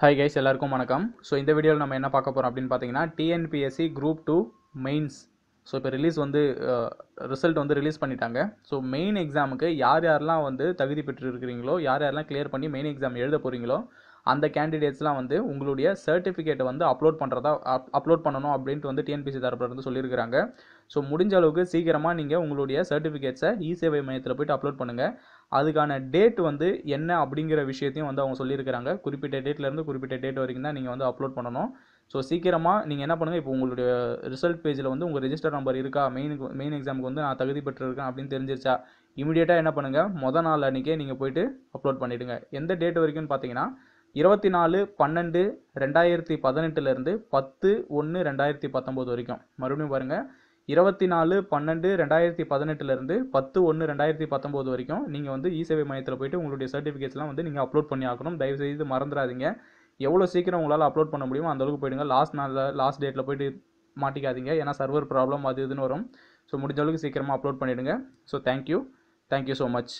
Hi guys எல்லாருக்கும் வணக்கம். So இந்த வீடியோவில் நம்ம என்ன பார்க்க போகிறோம் அப்படின்னு பார்த்தீங்கன்னா TNPSC group two mains so இப்போ ரிலீஸ் வந்து ரிசல்ட் வந்து ரிலீஸ் பண்ணிட்டாங்க. ஸோ மெயின் எக்ஸாமுக்கு யார் யாரெல்லாம் வந்து தகுதி பெற்று இருக்கிறீங்களோ யார் யாரெல்லாம் கிளியர் பண்ணி மெயின் எக்ஸாம் எழுத போகிறீங்களோ அந்த கேண்டிடேட்ஸ்லாம் வந்து உங்களுடைய சர்டிஃபிகேட்டை வந்து அப்லோட் பண்ணுறதா அப்லோட் பண்ணணும் அப்படின்ட்டு வந்து டிஎன்பிசி தரப்புலேருந்து சொல்லியிருக்கிறாங்க. ஸோ முடிஞ்ச அளவுக்கு சீக்கிரமாக நீங்கள் உங்களுடைய சர்டிஃபிகேட்ஸை இ சேவை மையத்தில் போயிட்டு அப்லோட் பண்ணுங்கள் அதுக்கான டேட் வந்து என்ன அப்படிங்கிற விஷயத்தையும் வந்து அவங்க சொல்லியிருக்கிறாங்க. குறிப்பிட்ட டேட்லேருந்து குறிப்பிட்ட டேட் வரைக்கும் தான் நீங்கள் வந்து அப்லோட் பண்ணணும். ஸோ சீக்கிரமாக நீங்கள் என்ன பண்ணுங்கள் இப்போ உங்களுடைய ரிசல்ட் பேஜில் வந்து உங்கள் ரெஜிஸ்டர் நம்பர் இருக்கா? மெயினுக்கு மெயின் எக்ஸாமுக்கு வந்து நான் தகுதி பெற்றிருக்கேன் அப்படின்னு தெரிஞ்சிருச்சா? இமீடியட்டாக என்ன பண்ணுங்கள் மொதல் நாள் அன்றைக்கே நீங்கள் போயிட்டு அப்லோட் பண்ணிவிடுங்க எந்த டேட் வரைக்கும்னு பார்த்தீங்கன்னா இருபத்தி நாலு பன்னெண்டு ரெண்டாயிரத்தி பதினெட்டுலேருந்து பத்து ஒன்று ரெண்டாயிரத்தி பத்தொம்போது வரைக்கும். மறுபடியும் பாருங்கள் இருபத்தி நாலு பன்னெண்டு ரெண்டாயிரத்தி பதினெட்டுலேருந்து பத்து ஒன்று ரெண்டாயிரத்தி பத்தொம்போது வரைக்கும் நீங்கள் வந்து இ சேவை மையத்தில் போயிட்டு உங்களுடைய சர்டிஃபிகேட்ஸ்லாம் வந்து நீங்கள் அப்லோட் பண்ணி ஆகணும். தயவுசெய்து மறந்துடாதீங்க. எவ்வளோ சீக்கிரம் உங்களால் அப்லோட் பண்ண முடியுமோ அந்தளவுக்கு போயிடுங்க. லாஸ்ட் நாளில் லாஸ்ட் டேட்டில் போயிட்டு மாட்டிக்காதீங்க. ஏன்னா சர்வர் ப்ராப்ளம் அது இதுன்னு வரும். ஸோ முடிஞ்ச அளவுக்கு சீக்கிரமாக அப்லோட் பண்ணிவிடுங்க so thank you. Thank you so much.